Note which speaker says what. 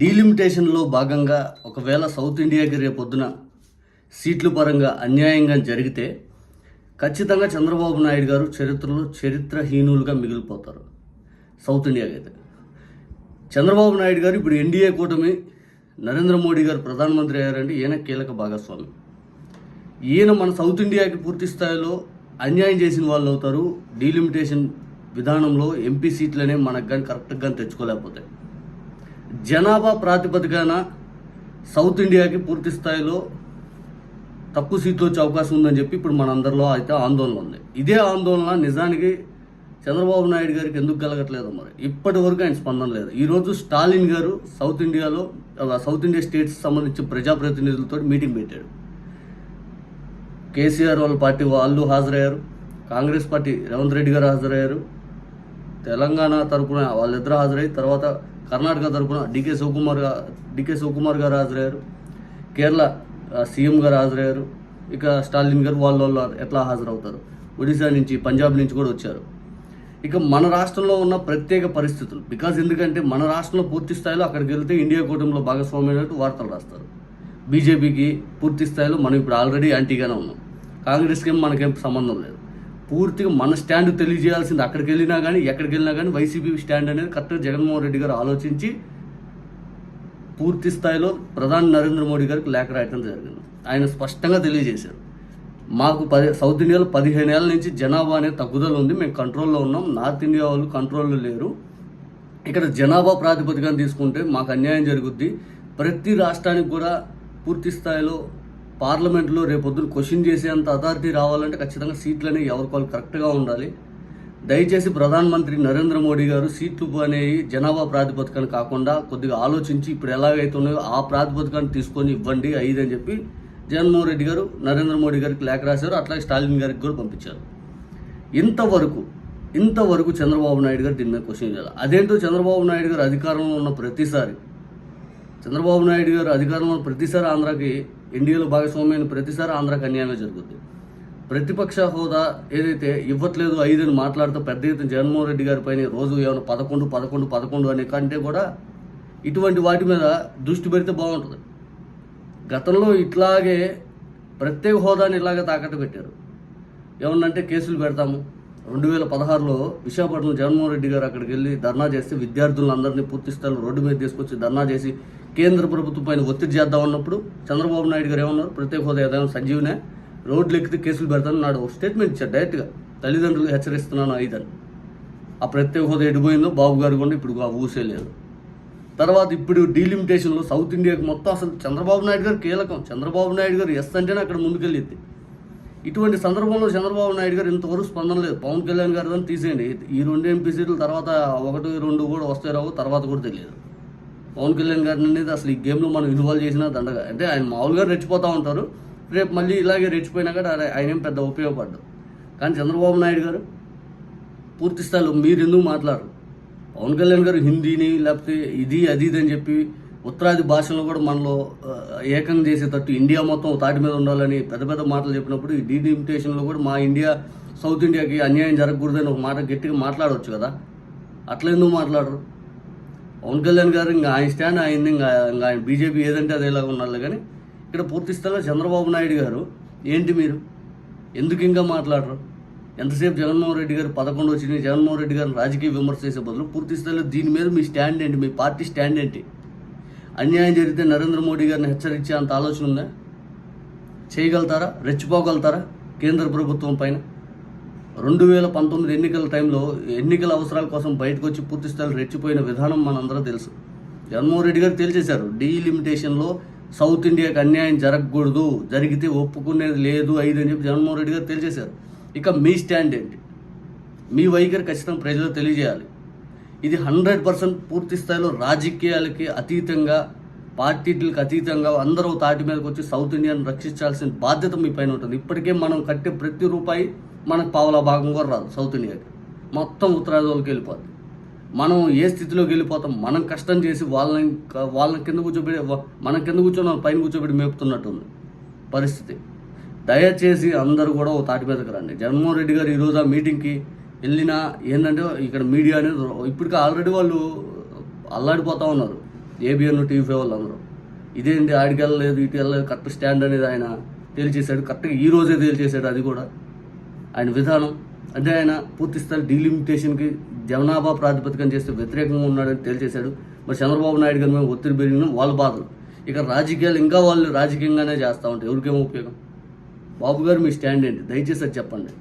Speaker 1: డీలిమిటేషన్లో భాగంగా ఒకవేళ సౌత్ ఇండియాకి రేపొద్దున సీట్ల పరంగా అన్యాయంగా జరిగితే ఖచ్చితంగా చంద్రబాబు నాయుడు గారు చరిత్రలో చరిత్రహీనులుగా మిగిలిపోతారు సౌత్ ఇండియాకి అయితే. చంద్రబాబు నాయుడు గారు ఇప్పుడు ఎన్డీఏ కూటమి నరేంద్ర మోడీ గారు ప్రధానమంత్రి అయ్యారంటే ఈయన కీలక భాగస్వామి. ఈయన మన సౌత్ ఇండియాకి పూర్తి స్థాయిలో అన్యాయం చేసిన వాళ్ళు అవుతారు. డీలిమిటేషన్ విధానంలో ఎంపీ సీట్లనే మనకు కానీ కరెక్ట్గా తెచ్చుకోలేకపోతే. జనాభా ప్రాతిపదికన సౌత్ ఇండియాకి పూర్తి స్థాయిలో తక్కువ సీట్లు వచ్చే అవకాశం ఉందని చెప్పి ఇప్పుడు మనందరిలో అయితే ఆందోళన ఉంది. ఇదే ఆందోళన నిజానికి చంద్రబాబు నాయుడు గారికి ఎందుకు కలగట్లేదు మరి. ఇప్పటి వరకు ఆయన స్పందన లేదు. ఈరోజు స్టాలిన్ గారు సౌత్ ఇండియాలో సౌత్ ఇండియా స్టేట్స్ సంబంధించిన ప్రజాప్రతినిధులతో మీటింగ్ పెట్టాడు. కేసీఆర్ వాళ్ళ పార్టీ వాళ్ళు హాజరయ్యారు. కాంగ్రెస్ పార్టీ రేవంత్ రెడ్డి గారు హాజరయ్యారు. తెలంగాణ తరపున వాళ్ళిద్దరు హాజరై తర్వాత కర్ణాటక తరపున డికే శివకుమార్ గారు డికే శివకుమార్ గారు హాజరయ్యారు. కేరళ సీఎం గారు హాజరయ్యారు. ఇక స్టాలిన్ గారు వాళ్ళ వాళ్ళు ఎట్లా హాజరవుతారు? ఒడిశా నుంచి పంజాబ్ నుంచి కూడా వచ్చారు. ఇక మన రాష్ట్రంలో ఉన్న ప్రత్యేక పరిస్థితులు బికాజ్ ఎందుకంటే మన రాష్ట్రంలో పూర్తి స్థాయిలో అక్కడికి వెళ్తే ఇండియా కూటమిలో భాగస్వామ్యమైనట్టు వార్తలు రాస్తారు. బీజేపీకి పూర్తి స్థాయిలో మనం ఇప్పుడు ఆల్రెడీ యాంటీగానే ఉన్నాం. కాంగ్రెస్కి ఏం మనకేం సంబంధం లేదు. పూర్తిగా మన స్టాండ్ తెలియజేయాల్సింది అక్కడికి వెళ్ళినా కానీ ఎక్కడికి వెళ్ళినా కానీ వైసీపీ స్టాండ్ అనేది కరెక్ట్గా జగన్మోహన్ రెడ్డి గారు ఆలోచించి పూర్తి స్థాయిలో ప్రధాని నరేంద్ర మోడీ గారికి లేఖ రాయటం జరిగింది. ఆయన స్పష్టంగా తెలియజేశారు. మాకు పది సౌత్ ఇండియాలో పదిహేను ఏళ్ళ నుంచి జనాభా అనేది తగ్గుదల ఉంది. మేము కంట్రోల్లో ఉన్నాం. నార్త్ ఇండియా వాళ్ళు కంట్రోల్లో లేరు. ఇక్కడ జనాభా ప్రాతిపదికన తీసుకుంటే మాకు అన్యాయం జరుగుద్ది. ప్రతి రాష్ట్రానికి కూడా పూర్తి స్థాయిలో పార్లమెంట్లో రేపొద్దున క్వశ్చన్ చేసేంత అథారిటీ రావాలంటే ఖచ్చితంగా సీట్లు అనేవి ఎవరికి వాళ్ళు కరెక్ట్గా ఉండాలి. దయచేసి ప్రధానమంత్రి నరేంద్ర మోడీ గారు సీట్లు అనేవి జనాభా ప్రాతిపదికన కాకుండా కొద్దిగా ఆలోచించి ఇప్పుడు ఎలాగైతే ఉన్నాయో ఆ ప్రాతిపదికన తీసుకొని ఇవ్వండి ఐదు అని చెప్పి జగన్మోహన్ రెడ్డి గారు నరేంద్ర మోడీ గారికి లేఖ రాశారు అట్లాగే స్టాలిన్ గారికి కూడా పంపించారు. ఇంతవరకు ఇంతవరకు చంద్రబాబు నాయుడు గారు దీని మీద క్వశ్చన్ చేయాలి. అదేంటో చంద్రబాబు నాయుడు గారు అధికారంలో ఉన్న ప్రతిసారి చంద్రబాబు నాయుడు గారు అధికారంలో ఉన్న ప్రతిసారి ఆంధ్రాకి ఎన్డీఏలో భాగస్వామ్యమైన ప్రతిసారి ఆంధ్రాకి అన్యాయమే జరుగుతుంది ప్రతిపక్ష హోదా ఏదైతే ఇవ్వట్లేదు ఐదు అని మాట్లాడుతూ పెద్ద ఎత్తున జగన్మోహన్ రెడ్డి గారి పైన రోజు ఏమైనా పదకొండు పదకొండు పదకొండు అనే కంటే కూడా ఇటువంటి వాటి మీద దృష్టి పెడితే బాగుంటుంది. గతంలో ఇట్లాగే ప్రత్యేక హోదాని ఇలాగే తాకట్టు పెట్టారు. ఏమన్నంటే కేసులు పెడతాము రెండు వేల పదహారులో విశాఖపట్నం జగన్మోహన్ రెడ్డి గారు అక్కడికి వెళ్ళి ధర్నా చేస్తే విద్యార్థులందరినీ పూర్తి స్థాయిలో రోడ్డు మీద తీసుకొచ్చి ధర్నా చేసి కేంద్ర ప్రభుత్వం పైన ఒత్తిడి చేద్దాం అన్నప్పుడు చంద్రబాబు నాయుడు గారు ఏమన్నారు? ప్రత్యేక హోదా ఏదైనా సంజీవనే రోడ్లు ఎక్కితే కేసులు పెడతాను నాడు ఒక స్టేట్మెంట్ ఇచ్చారు డైరెక్ట్గా. తల్లిదండ్రులు హెచ్చరిస్తున్నాను ఐదని. ఆ ప్రత్యేక హోదా ఎడిపోయిందో బాబు గారు కూడా ఇప్పుడు ఆ ఊసే లేదు. తర్వాత ఇప్పుడు డీలిమిటేషన్లో సౌత్ ఇండియాకి మొత్తం అసలు చంద్రబాబు నాయుడు గారు కీలకం. చంద్రబాబు నాయుడు గారు ఎస్ అంటేనే అక్కడ ముందుకెళ్ళింది ఇటువంటి సందర్భంలో చంద్రబాబు నాయుడు గారు ఇంతవరకు స్పందన లేదు. పవన్ కళ్యాణ్ గారు దాన్ని తీసేయండి. ఈ రెండు ఎంపీ సీట్లు తర్వాత ఒకటి రెండు కూడా వస్తాయి రావు తర్వాత కూడా తెలియదు. పవన్ కళ్యాణ్ గారిని అనేది అసలు ఈ గేమ్లో మనం ఇన్వాల్వ్ చేసినా దండగా. అంటే ఆయన మామూలుగా రెచ్చిపోతూ ఉంటారు. రేపు మళ్ళీ ఇలాగే రెచ్చిపోయినా కూడా ఆయన- ఆయన ఏం పెద్ద ఉపయోగపడ్డు. కానీ చంద్రబాబు నాయుడు గారు పూర్తి స్థాయిలో మీరు ఎందుకు మాట్లాడరు? పవన్ కళ్యాణ్ గారు హిందీని లేకపోతే ఇది అది ఇది అని చెప్పి ఉత్తరాది భాషలను కూడా మనలో ఏకం చేసేటట్టు ఇండియా మొత్తం తాటి మీద ఉండాలని పెద్ద పెద్ద మాటలు చెప్పినప్పుడు ఈ డీలిమిటేషన్లో కూడా మా ఇండియా సౌత్ ఇండియాకి అన్యాయం జరగకూడదని ఒక మాట గట్టిగా మాట్లాడవచ్చు కదా. అట్లా ఎందుకు మాట్లాడరు? పవన్ కళ్యాణ్ గారు ఇంకా ఆయన స్టాండ్ ఆయన ఇంకా ఇంకా ఆయన బీజేపీ ఏదంటే అది ఎలాగ ఉండాలి కానీ ఇక్కడ పూర్తి స్థాయిలో చంద్రబాబు నాయుడు గారు ఏంటి మీరు? ఎందుకు ఇంకా మాట్లాడరు? ఎంతసేపు జగన్మోహన్ రెడ్డి గారు పదకొండు వచ్చినాయి జగన్మోహన్ రెడ్డి గారిని రాజకీయ విమర్శ చేసే బదులు పూర్తి స్థాయిలో దీని మీద మీ స్టాండ్ ఏంటి? మీ పార్టీ స్టాండ్ ఏంటి? అన్యాయం జరిగితే నరేంద్ర మోడీ గారిని హెచ్చరించే అంత ఆలోచన ఉందా? చేయగలుగుతారా? రెచ్చిపోగలుగుతారా? కేంద్ర ప్రభుత్వం పైన? రెండు వేల పంతొమ్మిది ఎన్నికల టైంలో ఎన్నికల అవసరాల కోసం బయటకు వచ్చి పూర్తి స్థాయిలో రెచ్చిపోయిన విధానం మనందరూ తెలుసు. జగన్మోహన్ రెడ్డి గారు తేల్చేశారు డీలిమిటేషన్లో సౌత్ ఇండియాకి అన్యాయం జరగకూడదు జరిగితే ఒప్పుకునేది లేదు ఐదు అని చెప్పి జగన్మోహన్ రెడ్డి గారు తేల్చేశారు. ఇక మీ స్టాండ్ ఏంటి? మీ వైఖరి ఖచ్చితంగా ప్రజలకు తెలియజేయాలి. ఇది హండ్రెడ్ పర్సెంట్ పూర్తి స్థాయిలో రాజకీయాలకి అతీతంగా పార్టీలకు అతీతంగా అందరూ తాటి మీదకి వచ్చి సౌత్ ఇండియాను రక్షించాల్సిన బాధ్యత మీ పైన ఉంటుంది. ఇప్పటికే మనం కట్టే ప్రతి రూపాయి మనకు పావుల భాగం కూడా రాదు సౌత్ ఇండియాకి. మొత్తం ఉత్తరాదిలోకి వెళ్ళిపోద్ది. మనం ఏ స్థితిలోకి వెళ్ళిపోతాం? మనం కష్టం చేసి వాళ్ళని వాళ్ళని కింద కూర్చోబెట్టి మనం కింద కూర్చొని పైన కూర్చోబెట్టి మేపుతున్నట్టుంది పరిస్థితి. దయచేసి అందరూ కూడా ఓ తాటి మీదకి రండి. జగన్మోహన్ రెడ్డి గారు ఈరోజు ఆ మీటింగ్కి వెళ్ళినా ఏంటంటే ఇక్కడ మీడియా అనేది ఇప్పటికే ఆల్రెడీ వాళ్ళు అల్లాడిపోతూ ఉన్నారు. ఏబిఎన్ టీవీ ఫైవ్ వాళ్ళు అందరూ ఇదేంటి ఆడికి వెళ్ళలేదు ఇటు వెళ్ళలేదు కరెక్ట్ స్టాండ్ అనేది ఆయన తేల్చేశాడు కరెక్ట్గా ఈ రోజే తేల్చేశాడు అది కూడా. ఆయన విధానం. అంటే ఆయన పూర్తి స్థాయి డీలిమిటేషన్కి జనాభా ప్రాతిపదికన చేస్తే వ్యతిరేకంగా ఉన్నాడని తేల్చేశాడు. మరి చంద్రబాబు నాయుడు గారి మీద ఒత్తిడి పెరిగిన వాళ్ళ బాధలు. ఇక రాజకీయాలు ఇంకా వాళ్ళు రాజకీయంగానే చేస్తూ ఉంటారు. ఎవరికేమో ఉపయోగం? బాబు గారు మీ స్టాండ్ ఏంటి? దయచేసి అది చెప్పండి.